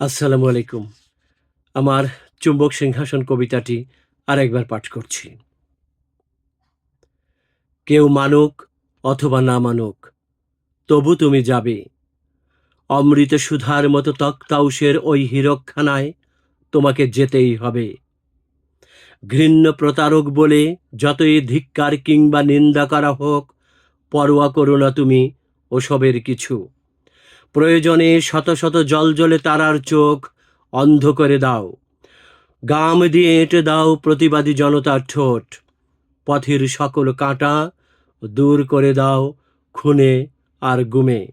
আসসালামু আলাইকুম। আমার চুম্বক সিংহাসন কবিতাটি আরেকবার পাঠ করছি। কেউ মানুক অথবা না মানুক, তবু তুমি যাবে। অমৃত সুধার মতো তক্তাউসের ওই হীরকখানায় তোমাকে যেতেই হবে। ঘৃণ্য প্রতারক বলে যতই ধিক্কার কিংবা নিন্দা করা হোক, পরোয়া করো না তুমি ওসবের কিছু। প্রয়োজনে শত শত জলজলে তারার চোখ অন্ধ করে দাও। গাম দিয়ে এঁটে দাও প্রতিবাদী জনতার ঠোঁট। পথের সকল কাঁটা দূর করে দাও খুনে আর গুমে।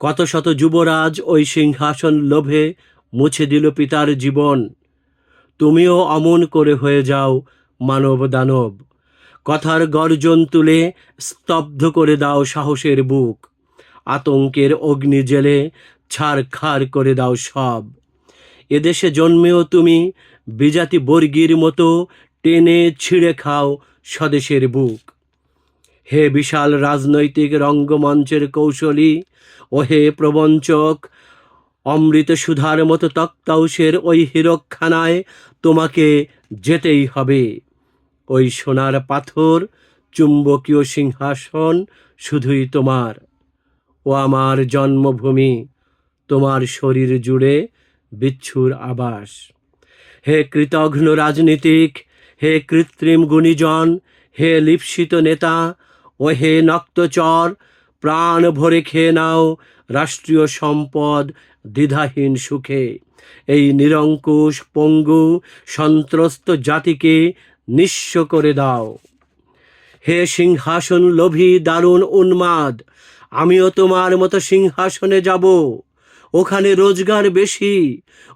কত শত যুবরাজ ওই সিংহাসন লোভে মুছে দিল পিতার জীবন। তুমিও অমন করে হয়ে যাও মানব দানব। কথার গর্জন তুলে স্তব্ধ করে দাও সাহসের বুক। আতঙ্কের অগ্নি জেলে ছাড় খাড় করে দাও সব। এদেশে জন্মেও তুমি বিজাতি বর্গীর মতো টেনে ছিঁড়ে খাও স্বদেশের বুক। হে বিশাল রাজনৈতিক রঙ্গমঞ্চের কৌশলী ও হে প্রবঞ্চক, অমৃত সুধার মতো তক্তাউসের ওই হীরকখানায় তোমাকে যেতেই হবে। ওই সোনার পাথর, চুম্বকীয় সিংহাসন শুধুই তোমার। ও আমার জন্মভূমি, তোমার শরীর জুড়ে বিচ্ছুর আবাস। হে কৃতঘ্ন রাজনীতিক, হে কৃত্রিম গুণীজন, হে লিপ্সিত নেতা, ও হে নক্তচর, প্রাণ ভরে খেয়ে নাও রাষ্ট্রীয় সম্পদ দ্বিধাহীন সুখে। এই নিরঙ্কুশ পঙ্গু সন্ত্রস্ত জাতিকে নিঃস্ব করে দাও। হে সিংহাসন লোভী দারুণ উন্মাদ আমিও তোমার মতো সিংহাসনে যাব। ওখানে রোজগার বেশি,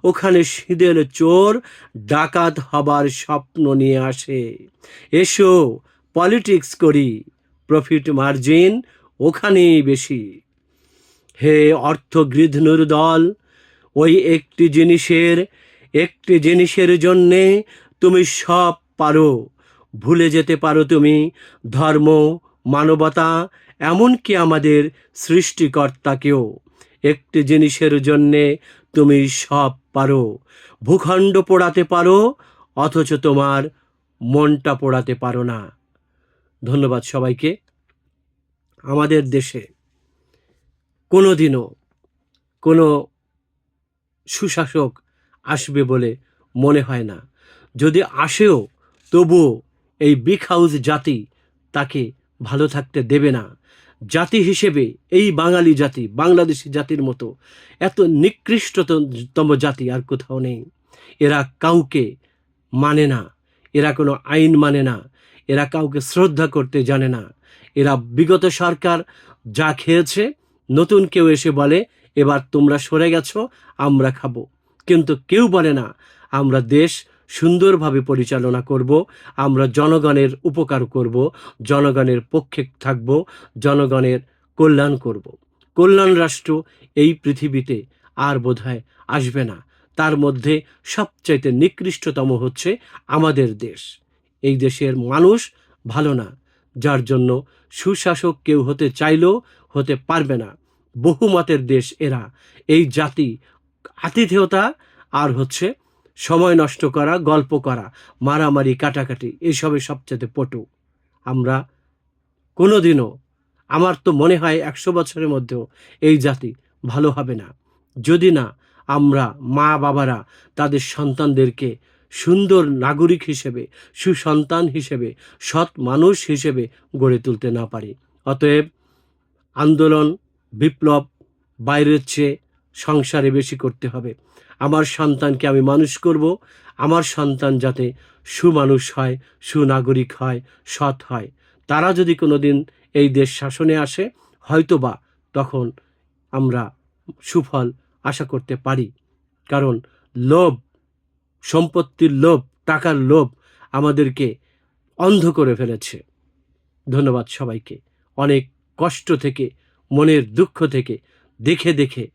ওখানে সিঁদের চোর ডাকাত হবার স্বপ্ন নিয়ে আসে। এসো, পলিটিক্স করি, প্রফিট মার্জিন ওখানেই বেশি। হে অর্থ গৃধনুর দল, ওই একটি জিনিসের একটি জিনিসের জন্যে তুমি সব পারো। ভুলে যেতে পারো তুমি ধর্ম, মানবতা এমনকি আমাদের সৃষ্টিকর্তাকেও। একটি জিনিসের জন্যে তুমি সব পারো। ভূখণ্ড পোড়াতে পারো, অথচ তোমার মনটা পোড়াতে পারো না। ধন্যবাদ সবাইকে। আমাদের দেশে কোনো দিনও কোনো সুশাসক আসবে বলে মনে হয় না। যদি আসেও, তবুও এই বিগ হাউস জাতি তাকে ভালো থাকতে দেবে না। জাতি হিসেবে এই বাঙালি জাতি, বাংলাদেশি জাতির মতো এত নিকৃষ্টতম জাতি আর কোথাও নেই। এরা কাউকে মানে না, এরা কোনো আইন মানে না, এরা কাউকে শ্রদ্ধা করতে জানে না। এরা বিগত সরকার যা খেয়েছে, নতুন কেউ এসে বলে, এবার তোমরা সরে গেছো, আমরা খাব। কিন্তু কেউ বলে না, আমরা দেশ সুন্দরভাবে পরিচালনা করব, আমরা জনগণের উপকার করব, জনগণের পক্ষে থাকব, জনগণের কল্যাণ করব। কল্যাণ রাষ্ট্র এই পৃথিবীতে আর বোধহয় আসবে না। তার মধ্যে সবচাইতে নিকৃষ্টতম হচ্ছে আমাদের দেশ। এই দেশের মানুষ ভালো না, যার জন্য সুশাসক কেউ হতে চাইলেও হতে পারবে না। বহুমতের দেশ এরা। এই জাতি আতিথেয়তা আর হচ্ছে সময় নষ্ট করা, গল্প করা, মারামারি, কাটাকাটি এসবে সবচেয়ে পটু। আমরা কোনোদিনও, আমার তো মনে হয় একশো বছরের মধ্যেও এই জাতি ভালো হবে না। যদি না, আমরা মা বাবারা তাদের সন্তানদেরকে সুন্দর নাগরিক হিসেবে, সুসন্তান হিসেবে, সৎ মানুষ হিসেবে গড়ে তুলতে না পারি। অতএব আন্দোলন, বিপ্লব, বাইরের চেয়ে সংসারে বেশি করতে হবে। আমার সন্তানকে আমি মানুষ করব। আমার সন্তান যাতে সুমানুষ হয়, সুনাগরিক হয়, সৎ হয়। তারা যদি কোনো দিন এই দেশ শাসনে আসে, হয়তোবা তখন আমরা সুফল আশা করতে পারি। কারণ লোভ, সম্পত্তির লোভ, টাকার লোভ আমাদেরকে অন্ধ করে ফেলেছে। ধন্যবাদ সবাইকে। অনেক কষ্ট থেকে, মনের দুঃখ থেকে দেখে দেখে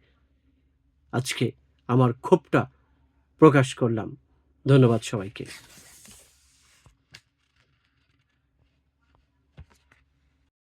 আজকে আমার ক্ষোভটা প্রকাশ করলাম। ধন্যবাদ সবাইকে।